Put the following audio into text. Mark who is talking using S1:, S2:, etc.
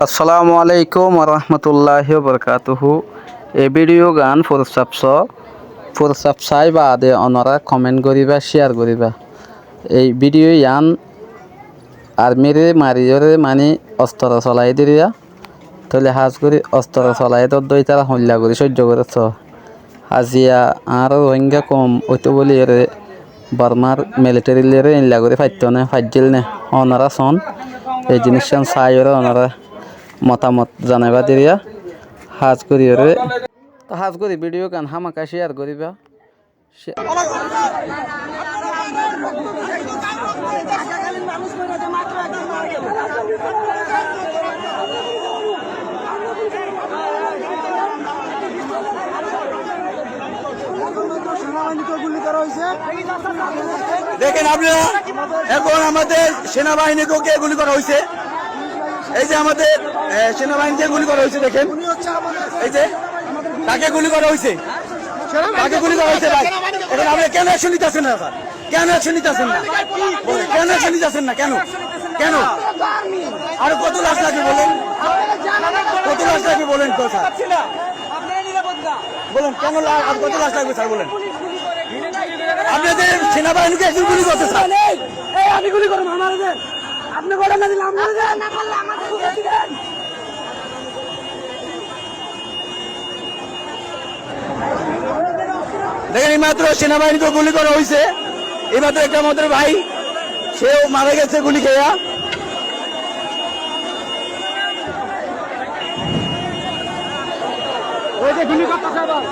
S1: আসসালামু আলাইকুম রহমতুল্লাহ বরকাতুহু। এ ভিডিও গান ফুরসাপস ফুরসাপ চাই বাদে অনরা কমেন্ট করিবা শেয়ার করিবা। এই ভিডিও ইয়ান আর্মিরে মারিয়রে মানে অস্ত্র চলাই দিরিয়া, তাহলে হাজ করে অস্ত্র চলাই তো দই তারা হল্লা করে, সহ্য করেছ। হাজিয়া আর রোহিঙ্গা কম ওইতো বলি এরে বর্মার মিলিটারি লেরে ইনলা করে ফাইত নে ফাইজিল নে। অনারা সন, এই জিনিস চাই ওরা ওনারা মতামত জানাইবা দিয়া হাজ করি ওরে। তো হাজ করি ভিডিও গান হামাকা শেয়ার করিবা?
S2: দেখেন আপনারা এখন আমাদের সেনাবাহিনীকেও কে গুলি করা হয়েছে। এই যে আমাদের সেনাবাহিনীকে গুলি করা হয়েছে দেখেন। এই যে তাকে গুলি করা হয়েছে। তাকে গুলি করা হয়েছে ভাই। এখন আপনি কেন অ্যাকশন নিতেছেন না কেন অ্যাকশন নিতেছেন না? কেন অ্যাকশন নিতেছেন না? কেন? কেন? আর কত লাশ লাগবে বলেন? কত লাশ লাগবে বলেন কথা? বলেন কেন আর কত লাশ লাগবে স্যার বলেন? আপনাদের সেনাবাহিনীকে একজন গুলি করতে স্যার
S3: আমি গুলি করব আমার আপনি করেন না দিলে আমরা
S2: দেখেন এইমাত্র সেনাবাহিনীকে গুলি করা হয়েছে এইমাত্র একটা আমাদের ভাই সেও মারা গেছে গুলি খেয়া। ওই যে গুলি করতেছে আবার।